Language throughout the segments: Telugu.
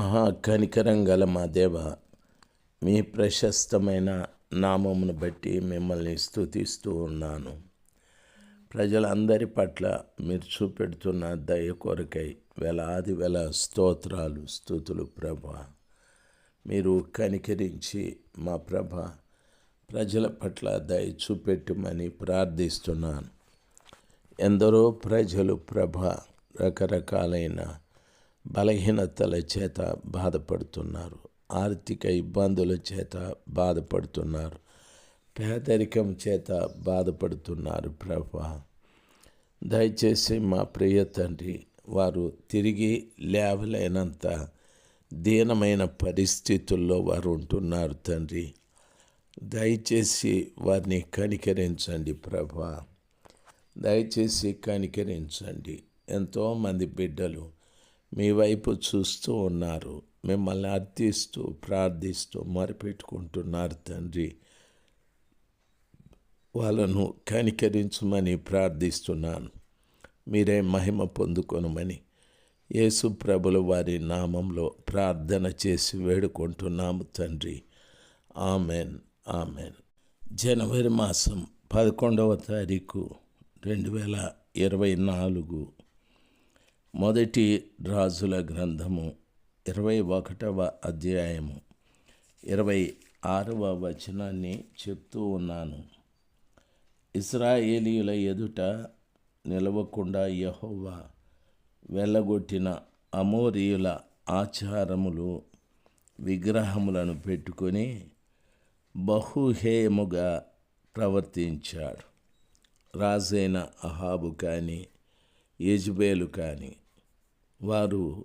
మహాకనికరం గల మా దేవ మీ ప్రశస్తమైన నామమును బట్టి మిమ్మల్ని స్తుతిస్తూ ఉన్నాను. ప్రజలందరి పట్ల మీరు చూపెడుతున్న దయ కొరకై వేలాది వేల స్తోత్రాలు స్థుతులు ప్రభ. మీరు కనికరించి మా ప్రభ ప్రజల పట్ల దయ చూపెట్టమని ప్రార్థిస్తున్నాను. ఎందరో ప్రజలు ప్రభ రకరకాలైన బలహీనతల చేత బాధపడుతున్నారు. ఆర్థిక ఇబ్బందుల చేత బాధపడుతున్నారు. పేదరికం చేత బాధపడుతున్నారు ప్రభా. దయచేసి మా ప్రియ తండ్రి వారు తిరిగి లేవలేనంత దీనమైన పరిస్థితుల్లో వారు ఉంటున్నారు తండ్రి. దయచేసి వారిని కనికరించండి ప్రభా. దయచేసి కనికరించండి. ఎంతోమంది బిడ్డలు మీ వైపు చూస్తూ ఉన్నారు. మిమ్మల్ని అర్థిస్తూ ప్రార్థిస్తూ మొరపెట్టుకుంటున్నారు తండ్రి. వాళ్ళను కనికరించమని ప్రార్థిస్తున్నాను. మీరే మహిమ పొందుకొనమని యేసు ప్రభుల వారి నామంలో ప్రార్థన చేసి వేడుకుంటున్నాము తండ్రి. Amen amen. జనవరి మాసం పదకొండవ తారీఖు రెండు వేల ఇరవై నాలుగు మొదటి రాజుల గ్రంథము ఇరవై ఒకటవ అధ్యాయము. ఇరవై ఆరవ వచనాన్ని చెప్తూ ఉన్నాను. ఇస్రాయేలీయుల ఎదుట నిలవకుండా యహోవా వెళ్ళగొట్టిన అమోరియుల ఆచారములు విగ్రహములను పెట్టుకొని బహుహేయముగా ప్రవర్తించాడు. రాజైన అహాబు కానీ యజ్బేలు కానీ వారు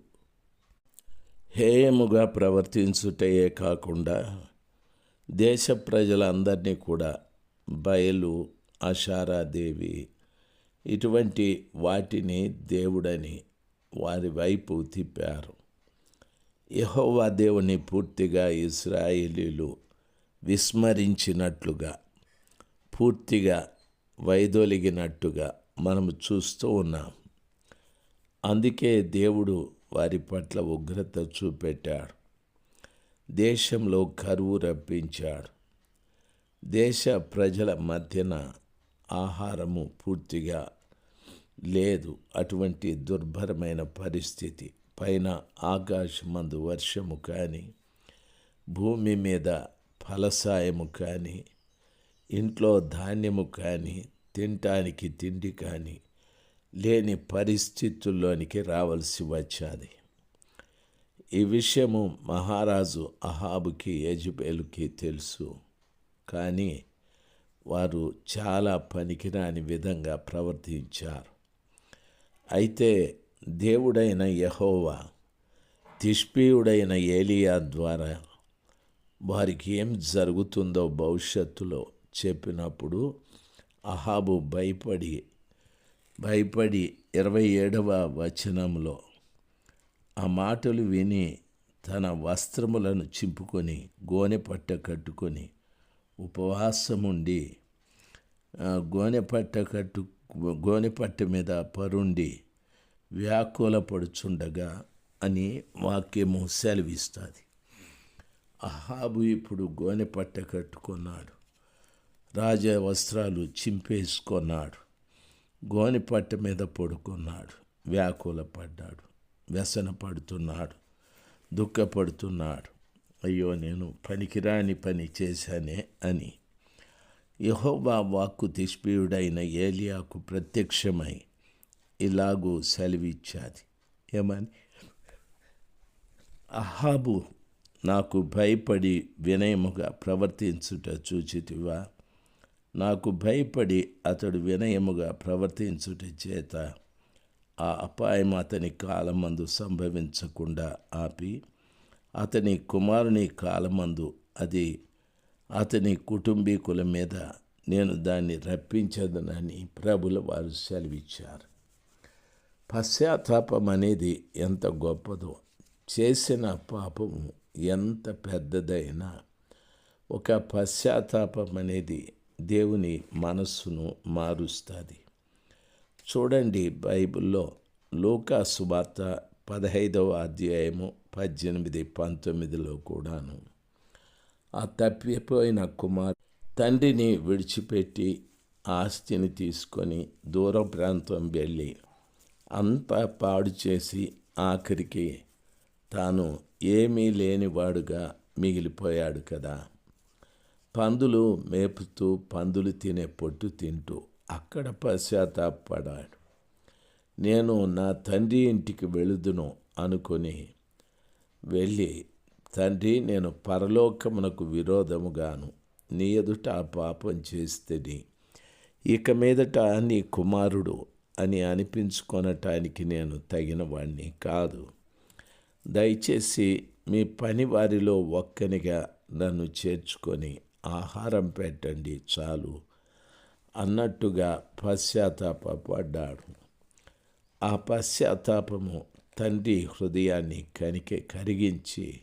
హేయముగా ప్రవర్తించుటయే కాకుండా దేశ ప్రజలందరినీ కూడా బయలు అషారాదేవి ఇటువంటి వాటిని దేవుడని వారి వైపు తిప్పారు. యహోవా దేవుని పూర్తిగా ఇస్రాయేలీలు విస్మరించినట్లుగా పూర్తిగా వైదొలిగినట్టుగా మనము చూస్తూ ఉన్నాం. అందుకే దేవుడు వారి పట్ల ఉగ్రత చూపెట్టాడు. దేశంలో కరువు రప్పించాడు. దేశ ప్రజల మధ్యన ఆహారము పూర్తిగా లేదు. అటువంటి దుర్భరమైన పరిస్థితి. పైన ఆకాశమందు వర్షము కానీ భూమి మీద ఫలసాయము కానీ ఇంట్లో ధాన్యము కానీ తినటానికి తిండి కానీ లేని పరిస్థితుల్లోనికి రావాల్సి వచ్చాది. ఈ విషయము మహారాజు అహాబుకి యజుబేలుకి తెలుసు. కానీ వారు చాలా పనికిరాని విధంగా ప్రవర్తించారు. అయితే దేవుడైన యహోవా తిష్పీయుడైన ఏలియా ద్వారా వారికి ఏం జరుగుతుందో భవిష్యత్తులో చెప్పినప్పుడు అహాబు భయపడి భయపడి ఇరవై ఏడవ వచనంలో ఆ మాటలు విని తన వస్త్రములను చింపుకొని గోనె పట్ట కట్టుకొని ఉపవాసముండి గోనె పట్ట కట్టు గోనె పట్ట మీద పరుండి వ్యాకులపడుచుండగా అని వాక్యము సెలవిస్తుంది. అహాబు ఇప్పుడు గోనె పట్ట కట్టుకున్నాడు రాజ వస్త్రాలు చింపేసుకున్నాడు. గోనిపట్ట మీద పడుకున్నాడు. వ్యాకుల పడ్డాడు వ్యసన పడుతున్నాడు. దుఃఖపడుతున్నాడు. అయ్యో నేను పనికిరాని పని చేశానే అని. యహోవా వాక్కు తిష్పీయుడైన ఏలియాకు ప్రత్యక్షమై ఇలాగూ సెలవిచ్చాది. ఏమని? అహాబు నాకు భయపడి వినయముగా ప్రవర్తించుట చూచితివా? నాకు భయపడి అతడు వినయముగా ప్రవర్తించుట చేత ఆ అపాయం అతని కాలమందు సంభవించకుండా ఆపి అతని కుమారుని కాలమందు అది అతని కుటుంబీకుల మీద నేను దాన్ని రప్పించదనని ప్రభుల వారు సెలవిచ్చారు. పశ్చాత్తాపం అనేది ఎంత గొప్పదో చేసిన పాపము ఎంత పెద్దదైనా ఒక పశ్చాత్తాపం అనేది దేవుని మనస్సును మారుస్తుంది. చూడండి బైబిల్లో లోకా సువార్త పదహైదవ అధ్యాయము పద్దెనిమిది పంతొమ్మిదిలో కూడాను. ఆ తప్పిపోయిన కుమార్ తండ్రిని విడిచిపెట్టి ఆస్తిని తీసుకొని దూర ప్రాంతం వెళ్ళి అంతా పాడు చేసి ఆఖరికి తాను ఏమీ లేనివాడుగా మిగిలిపోయాడు కదా. పందులు మేపుతూ పందులు తినే పొట్టు తింటూ అక్కడ పశ్చాత్తాపడాడు నేను నా తండ్రి ఇంటికి వెళుదును అనుకొని వెళ్ళి తండ్రి నేను పరలోకమునకు విరోధముగాను. నీ ఎదుట ఆ పాపం చేస్తేని ఇక మీదట నీ కుమారుడు అని అనిపించుకొనటానికి నేను తగిన వాణ్ణి కాదు. దయచేసి మీ పని వారిలో ఒక్కనిగా నన్ను చేర్చుకొని ఆహారం పెట్టండి చాలు అన్నట్టుగా పశ్చాత్తాపడ్డాడు ఆ పశ్చాత్తాపము తండ్రి హృదయాన్ని కనికే కరిగించి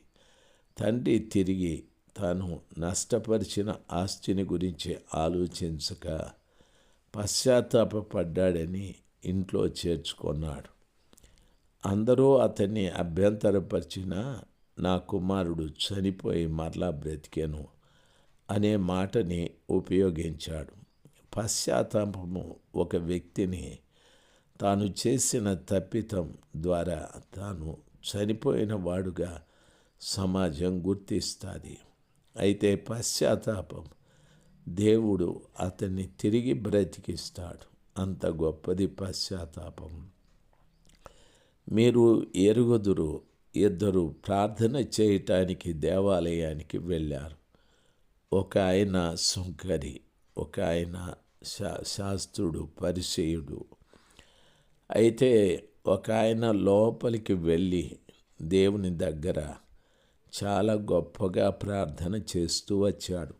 తండ్రి తిరిగి తాను నష్టపరిచిన ఆస్తిని గురించి ఆలోచించక పశ్చాత్తాపడ్డాడని ఇంట్లో చేర్చుకున్నాడు. అందరూ అతన్ని అభ్యంతరపరిచిన నా కుమారుడు చనిపోయి మరలా బ్రతికెను. అనే మాటని ఉపయోగించాడు. పశ్చాత్తాపము ఒక వ్యక్తిని తాను చేసిన తప్పితం ద్వారా తాను చనిపోయిన వాడుగా సమాజం గుర్తిస్తుంది. అయితే పశ్చాత్తాపం దేవుడు అతన్ని తిరిగి బ్రతికిస్తాడు. అంత గొప్పది పశ్చాత్తాపం. మీరు ఎరుగుదురు ఇద్దరు ప్రార్థన చేయటానికి దేవాలయానికి వెళ్ళారు. ఒక ఆయన సుంకరి ఒక ఆయన శా శాస్త్రుడు పరిచయుడు. అయితే ఒక ఆయన లోపలికి వెళ్ళి దేవుని దగ్గర చాలా గొప్పగా ప్రార్థన చేస్తూ వచ్చాడు.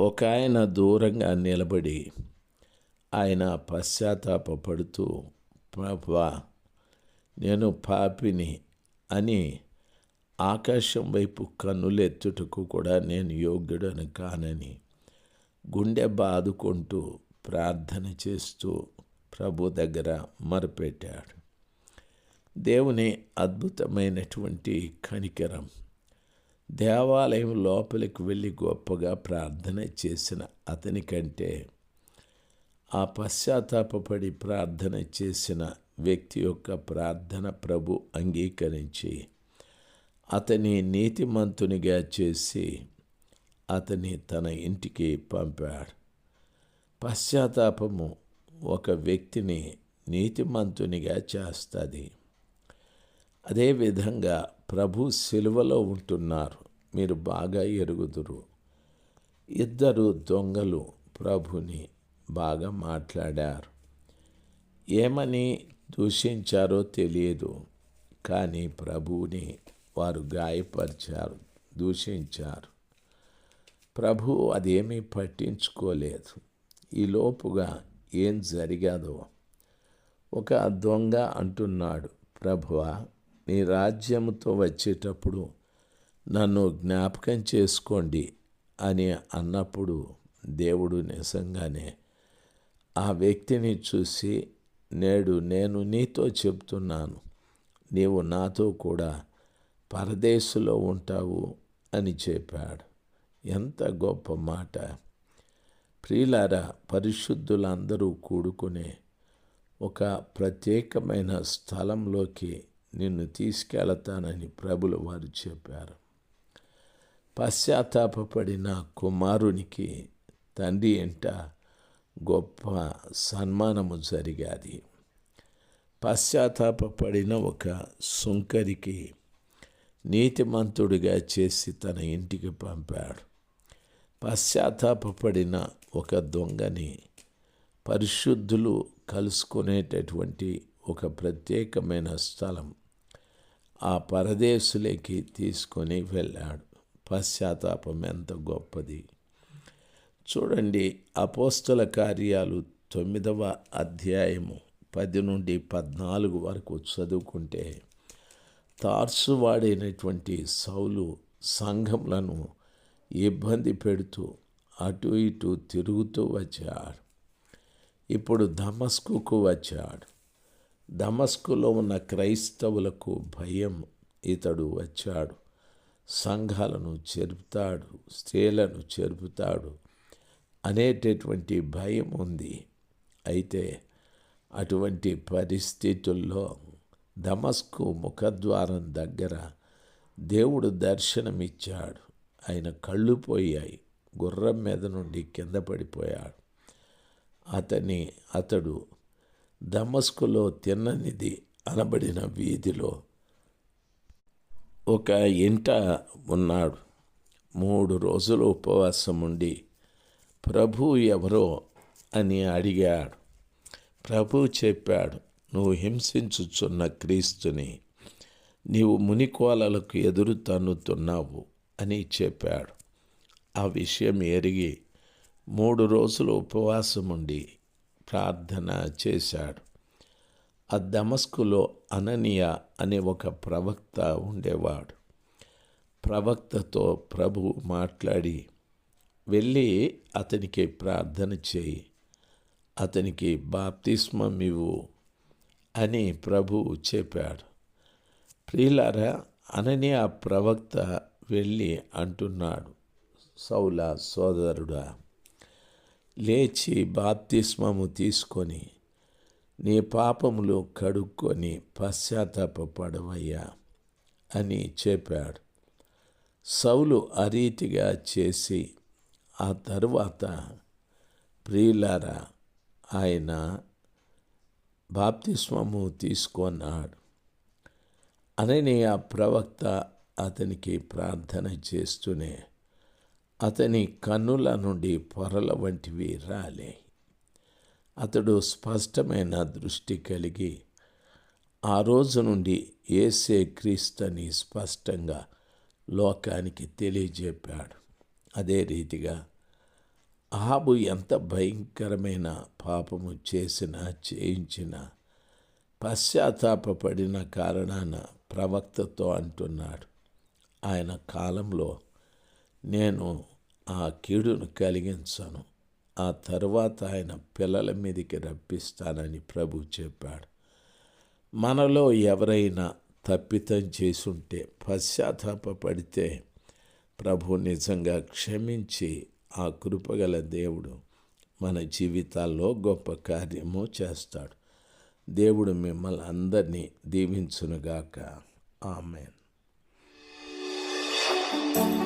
ఒక ఆయన దూరంగా నిలబడి ఆయన పశ్చాత్తాపడుతూ ప్రభా నేను పాపిని అని ఆకాశం వైపు కన్నులెత్తుటకు కూడా నేను యోగ్యుడను కానని గుండె బాదుకుంటూ ప్రార్థన చేస్తూ ప్రభు దగ్గర మరపెట్టాడు. దేవుని అద్భుతమైనటువంటి కనికరం. దేవాలయం లోపలికి వెళ్ళి గొప్పగా ప్రార్థన చేసిన అతని కంటే ఆ పశ్చాత్తాపడి ప్రార్థన చేసిన వ్యక్తి యొక్క ప్రార్థన ప్రభు అంగీకరించి అతని నీతిమంతునిగా చేసి అతని తన ఇంటికి పంపాడు. పశ్చాత్తాపము ఒక వ్యక్తిని నీతిమంతునిగా చేస్తుంది. అదేవిధంగా ప్రభు సిలువలో ఉంటున్నారు. మీరు బాగా ఎరుగుదురు. ఇద్దరు దొంగలు ప్రభుని బాగా మాట్లాడారు. ఏమని దూషించారో తెలియదు. కానీ ప్రభువుని వారు గాయపరిచారు దూషించారు. ప్రభు అదేమీ పట్టించుకోలేదు. ఈ లోపుగా ఏం జరిగాదో ఒక దొంగ అంటున్నాడు ప్రభువ నీ రాజ్యముతో వచ్చేటప్పుడు నన్ను జ్ఞాపకం చేసుకోండి అని అన్నప్పుడు దేవుడు నిజంగానే ఆ వ్యక్తిని చూసి నేడు నేను నీతో చెప్తున్నాను నీవు నాతో కూడా పరదేశంలో ఉంటావు అని చెప్పాడు. ఎంత గొప్ప మాట. ప్రియులారా పరిశుద్ధులందరూ కూడుకునే ఒక ప్రత్యేకమైన స్థలంలోకి నిన్ను తీసుకెళతానని ప్రభులు వారు చెప్పారు. పశ్చాత్తాపడిన కుమారునికి తండ్రి ఎంట గొప్ప సన్మానము జరిగాది. పశ్చాత్తాపడిన ఒక సుంకరికి నీతిమంతుడిగా చేసి తన ఇంటికి పంపాడు. పశ్చాత్తాపడిన ఒక దొంగని పరిశుద్ధులు కలుసుకునేటటువంటి ఒక ప్రత్యేకమైన స్థలం ఆ పరదేశులకి తీసుకొని వెళ్ళాడు. పశ్చాత్తాపం ఎంత గొప్పది. చూడండి అపోస్తల కార్యాలు తొమ్మిదవ అధ్యాయము పది నుండి పద్నాలుగు వరకు చదువుకుంటే తార్సువాడైనటువంటి సౌలు సంఘములను ఇబ్బంది పెడుతూ అటు ఇటు తిరుగుతూ వచ్చాడు. ఇప్పుడు దమస్కుకు వచ్చాడు. దమస్కులో ఉన్న క్రైస్తవులకు భయం ఇతడు వచ్చాడు. సంఘాలను చెరుపుతాడు స్త్రీలను చెరుపుతాడు అనేటటువంటి భయం ఉంది. అయితే అటువంటి పరిస్థితుల్లో దమస్కు ముఖద్వారం దగ్గర దేవుడు దర్శనమిచ్చాడు. ఆయన కళ్ళు పోయాయి. గుర్రం మీద నుండి కింద పడిపోయాడు. అతని అతడు దమస్కులో తిన్ననిది అనబడిన వీధిలో ఒక ఇంట ఉన్నాడు. మూడు రోజులు ఉపవాసం ఉండి ప్రభు ఎవరో అని అడిగాడు. ప్రభు చెప్పాడు నువ్వు హింసించుచున్న క్రీస్తుని నీవు మునికోలలకు ఎదురు తన్నుతున్నావు అని చెప్పాడు. ఆ విషయం ఎరిగి మూడు రోజులు ఉపవాసం ఉండి ప్రార్థన చేశాడు. ఆ దమస్కులో అననీయ అనే ఒక ప్రవక్త ఉండేవాడు. ప్రవక్తతో ప్రభు మాట్లాడి వెళ్ళి అతనికి ప్రార్థన చేయి. అతనికి బాప్తిస్మం ఇవ్వు అని ప్రభువు చెప్పాడు. ప్రియులారా అనని ఆ ప్రవక్త వెళ్ళి అంటున్నాడు సౌల సోదరుడా లేచి బాప్తిస్మము తీసుకొని నీ పాపములు కడుక్కొని పశ్చాత్తాపడవయ్యా అని చెప్పాడు. సౌలు అరీతిగా చేసి ఆ తరువాత ప్రియులారా ఆయన బాప్తిస్మము తీసుకున్నాడు. అనని ఆ ప్రవక్త అతనికి ప్రార్థన చేస్తూనే అతని కన్నుల నుండి పొరల వంటివి రాలే. అతడు స్పష్టమైన దృష్టి కలిగి ఆ రోజు నుండి ఏసే క్రీస్తుని స్పష్టంగా లోకానికి తెలియజెప్పాడు అదే రీతిగా ఆబు ఎంత భయంకరమైన పాపము చేసినా చేయించిన పశ్చాత్తాపడిన కారణాన ప్రవక్తతో అంటున్నాడు. ఆయన కాలంలో నేను ఆ కీడును కలిగించను. ఆ తరువాత ఆయన పిల్లల మీదకి రప్పిస్తానని ప్రభు చెప్పాడు. మనలో ఎవరైనా తప్పితం చేసుంటే పశ్చాత్తాపడితే ప్రభు నిజంగా క్షమించి ఆ కృపగల దేవుడు మన జీవితాల్లో గొప్ప కార్యము చేస్తాడు. దేవుడు మిమ్మల్ని అందరినీ దీవించునుగాక. ఆమెన్.